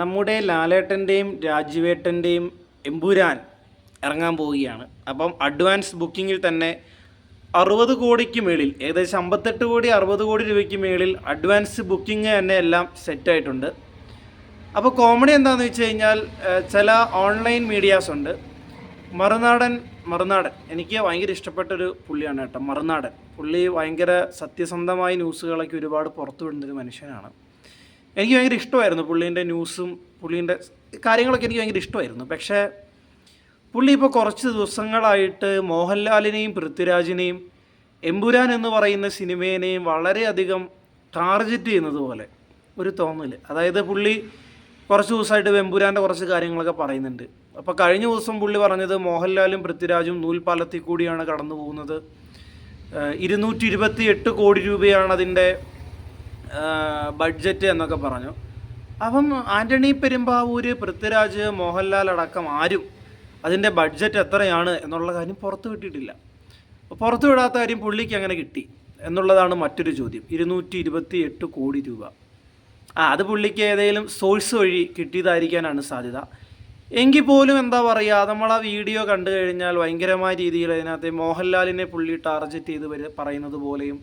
നമ്മുടെ ലാലേട്ടന്റെയും രാജുവേട്ടന്റെയും എമ്പുരാൻ ഇറങ്ങാൻ പോവുകയാണ്. അപ്പം അഡ്വാൻസ് ബുക്കിങ്ങിൽ തന്നെ അറുപത് കോടിക്ക് മേളിൽ ഏകദേശം അമ്പത്തെട്ട് കോടി അറുപത് കോടി രൂപയ്ക്ക് മേളിൽ അഡ്വാൻസ് ബുക്കിംഗ് തന്നെ എല്ലാം സെറ്റായിട്ടുണ്ട് അപ്പോൾ കോമഡി എന്താണെന്ന് വെച്ച് കഴിഞ്ഞാൽ ചില ഓൺലൈൻ മീഡിയാസ് ഉണ്ട്. മറുനാടൻ മറുനാടൻ. എനിക്ക് ഭയങ്കര ഇഷ്ടപ്പെട്ടൊരു പുള്ളിയാണ് കേട്ടോ മറുനാടൻ. പുള്ളി ഭയങ്കര സത്യസന്ധമായ ന്യൂസുകളൊക്കെ ഒരുപാട് പുറത്തു വിടുന്നൊരു മനുഷ്യനാണ്. എനിക്ക് ഭയങ്കര ഇഷ്ടമായിരുന്നു പുള്ളീന്റെ ന്യൂസും പുള്ളീന്റെ കാര്യങ്ങളൊക്കെ എനിക്ക് ഭയങ്കര ഇഷ്ടമായിരുന്നു. പക്ഷേ പുള്ളി ഇപ്പോൾ കുറച്ച് ദിവസങ്ങളായിട്ട് മോഹൻലാലിനെയും പൃഥ്വിരാജിനെയും എമ്പുരാൻ എന്ന് പറയുന്ന സിനിമേനെയും വളരെയധികം ടാർഗറ്റ് ചെയ്യുന്നത് പോലെ ഒരു തോന്നൽ അതായത് പുള്ളി കുറച്ച് ദിവസമായിട്ട് എമ്പുരാന്റെ കുറച്ച് കാര്യങ്ങളൊക്കെ പറയുന്നുണ്ട്. അപ്പോൾ കഴിഞ്ഞ ദിവസം പുള്ളി പറഞ്ഞത് മോഹൻലാലും പൃഥ്വിരാജും നൂൽപ്പാലത്തിൽ കൂടിയാണ് കടന്നു പോകുന്നത് ഇരുന്നൂറ്റി ഇരുപത്തി എട്ട് കോടി രൂപയാണ് അതിന്റെ ബഡ്ജറ്റ് എന്നൊക്കെ പറഞ്ഞു. അപ്പം ആന്റണി പെരുമ്പാവൂര് പൃഥ്വിരാജ് മോഹൻലാൽ അടക്കം ആരും അതിന്റെ ബഡ്ജറ്റ് എത്രയാണ് എന്നുള്ള കാര്യം പുറത്തു വിട്ടിട്ടില്ല. പുറത്തു വിടാത്ത കാര്യം പുള്ളിക്ക് അങ്ങനെ കിട്ടി എന്നുള്ളതാണ് മറ്റൊരു ചോദ്യം. ഇരുന്നൂറ്റി ഇരുപത്തി എട്ട് കോടി രൂപ. ആ അത് പുള്ളിക്ക് ഏതെങ്കിലും സോഴ്സ് വഴി കിട്ടിയതായിരിക്കാനാണ് സാധ്യത. എങ്കിൽ പോലും എന്താ പറയുക നമ്മൾ ആ വീഡിയോ കണ്ടു കഴിഞ്ഞാൽ ഭയങ്കരമായ രീതിയിൽ അതിനകത്ത് മോഹൻലാലിനെ പുള്ളി ടാർഗറ്റ് ചെയ്ത് പറയുന്നത് പോലെയും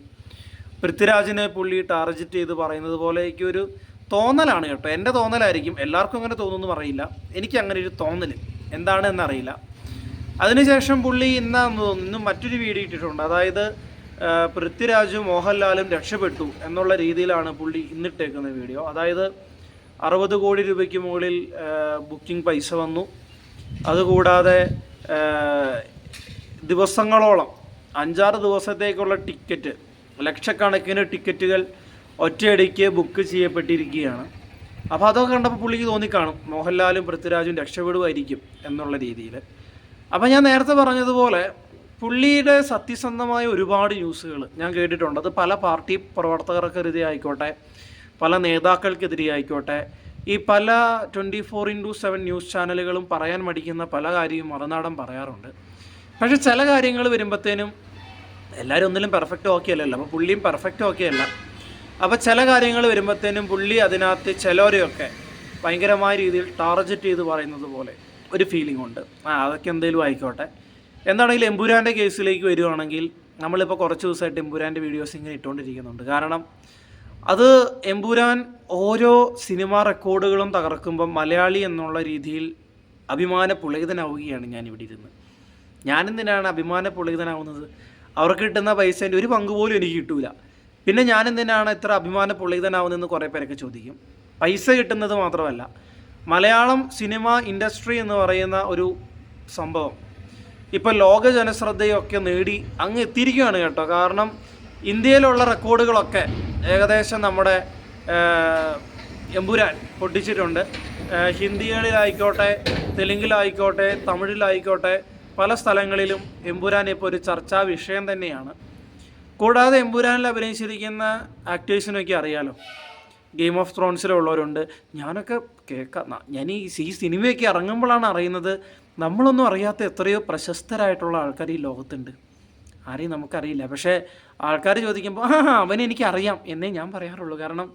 പൃഥ്വിരാജിനെ പുള്ളി ടാർജറ്റ് ചെയ്ത് പറയുന്നത് പോലെ ഒരു തോന്നലാണ് കേട്ടോ. എന്റെ തോന്നലായിരിക്കും. എല്ലാവർക്കും അങ്ങനെ തോന്നുന്നു പറയില്ല. എനിക്ക് അങ്ങനെ ഒരു തോന്നൽ എന്താണ് എന്നറിയില്ല അതിനുശേഷം പുള്ളി ഇന്നാന്ന് തോന്നുന്നു ഇന്നും മറ്റൊരു വീഡിയോ ഇട്ടിട്ടുണ്ട്. അതായത് പൃഥ്വിരാജും മോഹൻലാലും രക്ഷപ്പെട്ടു എന്നുള്ള രീതിയിലാണ് പുള്ളി ഇന്നിട്ടേക്കുന്ന വീഡിയോ. അതായത് അറുപത് കോടി രൂപയ്ക്ക് മുകളിൽ ബുക്കിംഗ് പൈസ വന്നു. അതുകൂടാതെ ദിവസങ്ങളോളം അഞ്ചാറ് ദിവസത്തേക്കുള്ള ടിക്കറ്റ് ലക്ഷക്കണക്കിന് ടിക്കറ്റുകൾ ഒറ്റയടിക്ക് ബുക്ക് ചെയ്യപ്പെട്ടിരിക്കുകയാണ്. അപ്പോൾ അതൊക്കെ കണ്ടപ്പോൾ പുള്ളിക്ക് തോന്നിക്കാണും. മോഹൻലാലും പൃഥ്വിരാജും രക്ഷപ്പെടുമായിരിക്കും എന്നുള്ള രീതിയിൽ അപ്പോൾ ഞാൻ നേരത്തെ പറഞ്ഞതുപോലെ പുള്ളിയുടെ സത്യസന്ധമായ ഒരുപാട് ന്യൂസുകൾ ഞാൻ കേട്ടിട്ടുണ്ട്. അത് പല പാർട്ടി പ്രവർത്തകർക്കെതിരെ ആയിക്കോട്ടെ പല നേതാക്കൾക്കെതിരെ ആയിക്കോട്ടെ ഈ പല twenty four into seven news ചാനലുകളും പറയാൻ മടിക്കുന്ന പല കാര്യവും മറുനാടൻ പറയാറുണ്ട്. പക്ഷേ ചില കാര്യങ്ങൾ വരുമ്പോഴത്തേനും എല്ലാവരും ഒന്നിലും പെർഫെക്റ്റ് ഓക്കെ അല്ലല്ലോ. അപ്പോൾ പുള്ളിയും പെർഫെക്റ്റ് ഓക്കെ അല്ല. അപ്പോൾ ചില കാര്യങ്ങൾ വരുമ്പോഴത്തേനും പുള്ളി അതിനകത്ത് ചിലരെയൊക്കെ ഭയങ്കരമായ രീതിയിൽ ടാർജറ്റ് ചെയ്ത് പറയുന്നത് പോലെ ഒരു ഫീലിംഗ് ഉണ്ട്. ആ അതൊക്കെ എന്തെങ്കിലും ആയിക്കോട്ടെ. എന്താണെങ്കിലും എമ്പുരാന്റെ കേസിലേക്ക് വരികയാണെങ്കിൽ നമ്മളിപ്പോൾ കുറച്ച് ദിവസമായിട്ട് എമ്പുരാന്റെ വീഡിയോസ് ഇങ്ങനെ ഇട്ടുകൊണ്ടിരിക്കുന്നുണ്ട് കാരണം അത് എമ്പുരാൻ ഓരോ സിനിമാ റെക്കോർഡുകളും തകർക്കുമ്പം മലയാളി എന്നുള്ള രീതിയിൽ അഭിമാന പുളകിതനാവുകയാണ് ഞാൻ ഇവിടെ ഇരുന്ന്. ഞാനെന്തിനാണ് അഭിമാന പുളകിതനാവുന്നത് അവർക്ക് കിട്ടുന്ന പൈസേന്റെ ഒരു പങ്ക് പോലും എനിക്ക് കിട്ടൂല. പിന്നെ ഞാൻ എന്തിനാണ് ഇത്ര അഭിമാന പൊള്ളിതനാവുന്നതെന്ന് കുറേ പേരൊക്കെ ചോദിക്കും. പൈസ കിട്ടുന്നത് മാത്രമല്ല മലയാളം സിനിമ ഇൻഡസ്ട്രി എന്ന് പറയുന്ന ഒരു സംഭവം. ഇപ്പോൾ ലോക ജനശ്രദ്ധയൊക്കെ നേടി അങ്ങ് എത്തിയിരിക്കുകയാണ് കേട്ടോ. കാരണം ഇന്ത്യയിലുള്ള റെക്കോർഡുകളൊക്കെ ഏകദേശം നമ്മുടെ എമ്പുരാൻ പൊട്ടിച്ചിട്ടുണ്ട്. ഹിന്ദികളിലായിക്കോട്ടെ തെലുങ്കിലായിക്കോട്ടെ തമിഴിലായിക്കോട്ടെ പല സ്ഥലങ്ങളിലും എമ്പുരാൻ ഇപ്പോൾ ഒരു ചർച്ചാ വിഷയം തന്നെയാണ്. കൂടാതെ എമ്പുരാനിൽ അഭിനയിച്ചിരിക്കുന്ന ആക്ടേഴ്സിനൊക്കെ അറിയാലോ. ഗെയിം ഓഫ് ത്രോൺസിലുള്ളവരുണ്ട് ഞാനൊക്കെ കേൾക്കാം ഞാൻ ഈ ഈ സിനിമയൊക്കെ ഇറങ്ങുമ്പോഴാണ് അറിയുന്നത് നമ്മളൊന്നും അറിയാത്ത എത്രയോ പ്രശസ്തരായിട്ടുള്ള ആൾക്കാർ ഈ ലോകത്തുണ്ട്. ആരെയും നമുക്കറിയില്ല. പക്ഷേ ആൾക്കാർ ചോദിക്കുമ്പോൾ ആ അവനെ എനിക്ക് അറിയാം എന്നേ ഞാൻ പറയാറുള്ളൂ. കാരണം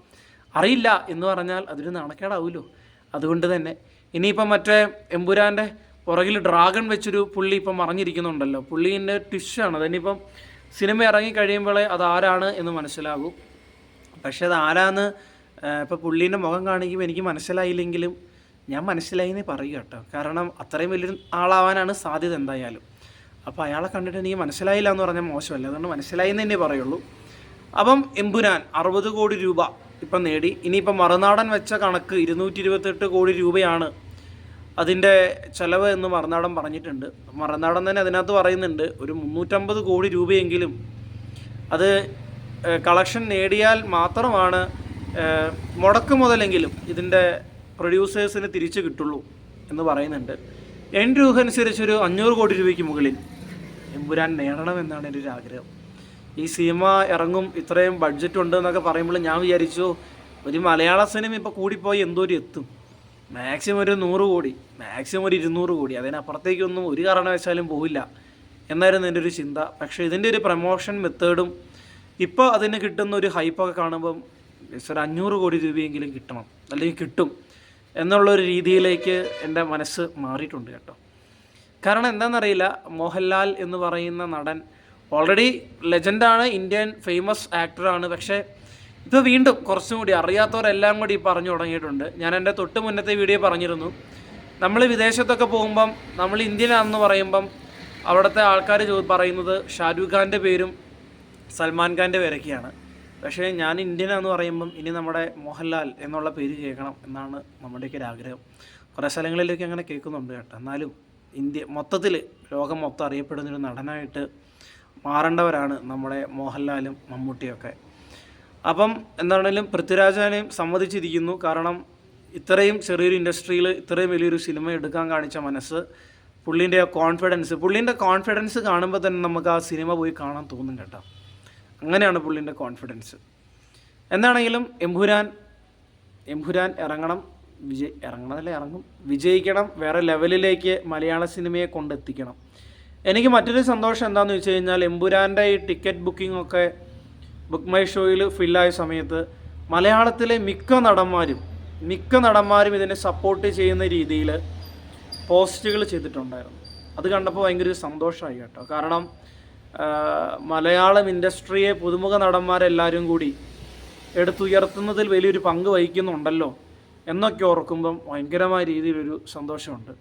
അറിയില്ല എന്ന് പറഞ്ഞാൽ അതൊരു നാണക്കേടാവുമല്ലോ അതുകൊണ്ട് തന്നെ. ഇനിയിപ്പം മറ്റേ എമ്പുരാന്റെ പുറകിൽ ഡ്രാഗൺ വെച്ചൊരു പുള്ളി ഇപ്പം മറിഞ്ഞിരിക്കുന്നുണ്ടല്ലോ. പുള്ളീന്റെ ട്വിഷാണ് അതിനിപ്പം സിനിമ ഇറങ്ങി കഴിയുമ്പോഴേ അത് എന്ന് മനസ്സിലാകും. പക്ഷെ അത് ഇപ്പോൾ പുള്ളീന്റെ മുഖം കാണിക്കുമ്പോൾ എനിക്ക് മനസ്സിലായില്ലെങ്കിലും ഞാൻ മനസ്സിലായി എന്നേ പറയുക കേട്ടോ. കാരണം അത്രയും വലിയൊരു ആളാവാനാണ് സാധ്യത എന്തായാലും. അപ്പോൾ അയാളെ കണ്ടിട്ട് എനിക്ക് മനസ്സിലായില്ല എന്ന് പറഞ്ഞാൽ മോശമല്ല? അതുകൊണ്ട് മനസ്സിലായി എന്ന് തന്നെ പറയുള്ളൂ. അപ്പം എമ്പുരാൻ അറുപത് കോടി രൂപ ഇപ്പം നേടി. ഇനിയിപ്പം മറുനാടൻ വെച്ച കണക്ക് ഇരുന്നൂറ്റി ഇരുപത്തെട്ട് കോടി രൂപയാണ് അതിന്റെ ചിലവ് എന്ന് മറന്നാടൻ പറഞ്ഞിട്ടുണ്ട്. മറന്നാടൻ തന്നെ അതിനകത്ത് പറയുന്നുണ്ട് ഒരു മുന്നൂറ്റമ്പത് കോടി രൂപയെങ്കിലും അത് കളക്ഷൻ നേടിയാൽ മാത്രമാണ് മുടക്ക് മുതലെങ്കിലും ഇതിന്റെ പ്രൊഡ്യൂസേഴ്സിന് തിരിച്ചു കിട്ടുള്ളൂ എന്ന് പറയുന്നുണ്ട്. എൻ രൂപ അനുസരിച്ചൊരു അഞ്ഞൂറ് കോടി രൂപയ്ക്ക് മുകളിൽ എമ്പുരാൻ നേടണമെന്നാണ് എന്റെ ഒരു ആഗ്രഹം. ഈ സിനിമ ഇറങ്ങും ഇത്രയും ബഡ്ജറ്റ് ഉണ്ട് എന്നൊക്കെ പറയുമ്പോൾ ഞാൻ വിചാരിച്ചു ഒരു മലയാള സിനിമ ഇപ്പോൾ കൂടിപ്പോയി എന്തോരം എത്തും. മാക്സിമം ഒരു നൂറ് കോടി. മാക്സിമം ഒരു ഇരുന്നൂറ് കോടി. അതിനപ്പുറത്തേക്കൊന്നും ഒരു കാരണവശാലും പോവില്ല എന്നായിരുന്നു എന്റെ ഒരു ചിന്ത. പക്ഷേ ഇതിന്റെ ഒരു പ്രമോഷൻ മെത്തേഡും ഇപ്പോൾ അതിന് കിട്ടുന്ന ഒരു ഹൈപ്പൊക്കെ കാണുമ്പം ഒരു അഞ്ഞൂറ് കോടി രൂപയെങ്കിലും കിട്ടണം. അല്ലെങ്കിൽ കിട്ടും എന്നുള്ളൊരു രീതിയിലേക്ക് എന്റെ മനസ്സ് മാറിയിട്ടുണ്ട് കേട്ടോ. കാരണം എന്താണെന്നറിയില്ല മോഹൻലാൽ എന്ന് പറയുന്ന നടൻ ഓൾറെഡി ലെജൻഡാണ് ഇന്ത്യൻ ഫേമസ് ആക്ടറാണ് പക്ഷേ ഇപ്പോൾ വീണ്ടും കുറച്ചും കൂടി അറിയാത്തവരെല്ലാം കൂടി പറഞ്ഞു തുടങ്ങിയിട്ടുണ്ട്. ഞാൻ എന്റെ തൊട്ട് മുന്നത്തെ വീഡിയോ പറഞ്ഞിരുന്നു. നമ്മൾ വിദേശത്തൊക്കെ പോകുമ്പം നമ്മൾ ഇന്ത്യയിലാണെന്ന് പറയുമ്പം അവിടുത്തെ ആൾക്കാർ പറയുന്നത് ഷാരൂഖ് ഖാന്റെ പേരും സൽമാൻ ഖാന്റെ പേരൊക്കെയാണ്. പക്ഷേ ഞാൻ ഇന്ത്യനാന്ന് പറയുമ്പം ഇനി നമ്മുടെ മോഹൻലാൽ എന്നുള്ള പേര് കേൾക്കണം എന്നാണ് നമ്മുടെയൊക്കെ ഒരു ആഗ്രഹം. കുറേ സ്ഥലങ്ങളിലൊക്കെ അങ്ങനെ കേൾക്കുന്നുണ്ട് കേട്ടോ. എന്നാലും ഇന്ത്യ മൊത്തത്തിൽ ലോകം മൊത്തം അറിയപ്പെടുന്നൊരു നടനായിട്ട് മാറേണ്ടവരാണ് നമ്മുടെ മോഹൻലാലും മമ്മൂട്ടിയൊക്കെ. അപ്പം എന്താണേലും പൃഥ്വിരാജാനെയും സമ്മതിച്ചിരിക്കുന്നു. കാരണം ഇത്രയും ചെറിയൊരു ഇൻഡസ്ട്രിയിൽ ഇത്രയും വലിയൊരു സിനിമ എടുക്കാൻ കാണിച്ച മനസ്സ് പുള്ളീന്റെ കോൺഫിഡൻസ് പുള്ളീന്റെ കോൺഫിഡൻസ് കാണുമ്പോൾ തന്നെ നമുക്ക് ആ സിനിമ പോയി കാണാൻ തോന്നും കേട്ടോ. അങ്ങനെയാണ് പുള്ളീന്റെ കോൺഫിഡൻസ് എന്താണെങ്കിലും എംഹുരാൻ എംഹുരാൻ ഇറങ്ങണം വിജയ് ഇറങ്ങണമല്ലേ ഇറങ്ങും. വിജയിക്കണം വേറെ ലെവലിലേക്ക് മലയാള സിനിമയെ കൊണ്ടെത്തിക്കണം. എനിക്ക് മറ്റൊരു സന്തോഷം എന്താണെന്ന് വെച്ച് കഴിഞ്ഞാൽ എംപുരാന്റെ ഈ ടിക്കറ്റ് ബുക്കിംഗ് ഒക്കെ ബുക്ക് മൈ ഷോയിൽ ഫില്ലായ സമയത്ത് മലയാളത്തിലെ മിക്ക നടന്മാരും മിക്ക നടന്മാരും ഇതിനെ സപ്പോർട്ട് ചെയ്യുന്ന രീതിയിൽ പോസ്റ്റുകൾ ചെയ്തിട്ടുണ്ടായിരുന്നു. അത് കണ്ടപ്പോൾ ഭയങ്കര ഒരു സന്തോഷമായി കേട്ടോ. കാരണം മലയാളം ഇൻഡസ്ട്രിയെ പുതുമുഖ നടന്മാരെല്ലാവരും കൂടി എടുത്തുയർത്തുന്നതിൽ വലിയൊരു പങ്ക് വഹിക്കുന്നുണ്ടല്ലോ എന്നൊക്കെ ഓർക്കുമ്പം ഭയങ്കരമായ രീതിയിലൊരു സന്തോഷമുണ്ട്.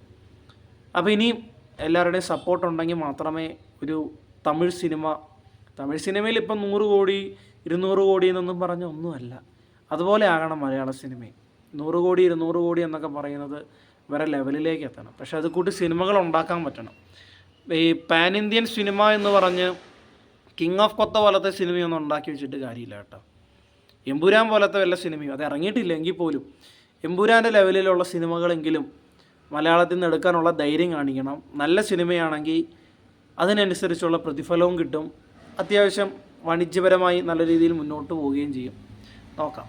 അപ്പോൾ ഇനിയും എല്ലാവരുടെയും സപ്പോർട്ട് ഉണ്ടെങ്കിൽ മാത്രമേ ഒരു തമിഴ് സിനിമ തമിഴ് സിനിമയിൽ ഇപ്പം നൂറ് കോടി ഇരുന്നൂറ് കോടി എന്നൊന്നും പറഞ്ഞ ഒന്നുമല്ല. അതുപോലെ ആകണം മലയാള സിനിമയും നൂറ് കോടി ഇരുന്നൂറ് കോടി എന്നൊക്കെ പറയുന്നത് വേറെ ലെവലിലേക്ക് എത്തണം. പക്ഷെ അത് കൂട്ടി സിനിമകൾ ഉണ്ടാക്കാൻ പറ്റണം. ഈ പാൻ ഇന്ത്യൻ സിനിമ എന്ന് പറഞ്ഞ് കിങ് ഓഫ് കൊത്ത പോലത്തെ സിനിമയൊന്നും ഉണ്ടാക്കി വെച്ചിട്ട് കാര്യമില്ല കേട്ടോ. എമ്പുരാൻ പോലത്തെ വല്ല സിനിമയും അത് ഇറങ്ങിയിട്ടില്ല എങ്കിൽ പോലും എമ്പുരാന്റെ ലെവലിലുള്ള സിനിമകളെങ്കിലും മലയാളത്തിൽ നിന്ന് എടുക്കാനുള്ള ധൈര്യം കാണിക്കണം. നല്ല സിനിമയാണെങ്കിൽ അതിനനുസരിച്ചുള്ള പ്രതിഫലവും കിട്ടും. അത്യാവശ്യം വാണിജ്യപരമായി നല്ല രീതിയിൽ മുന്നോട്ട് പോവുകയും ചെയ്യും. നോക്കാം.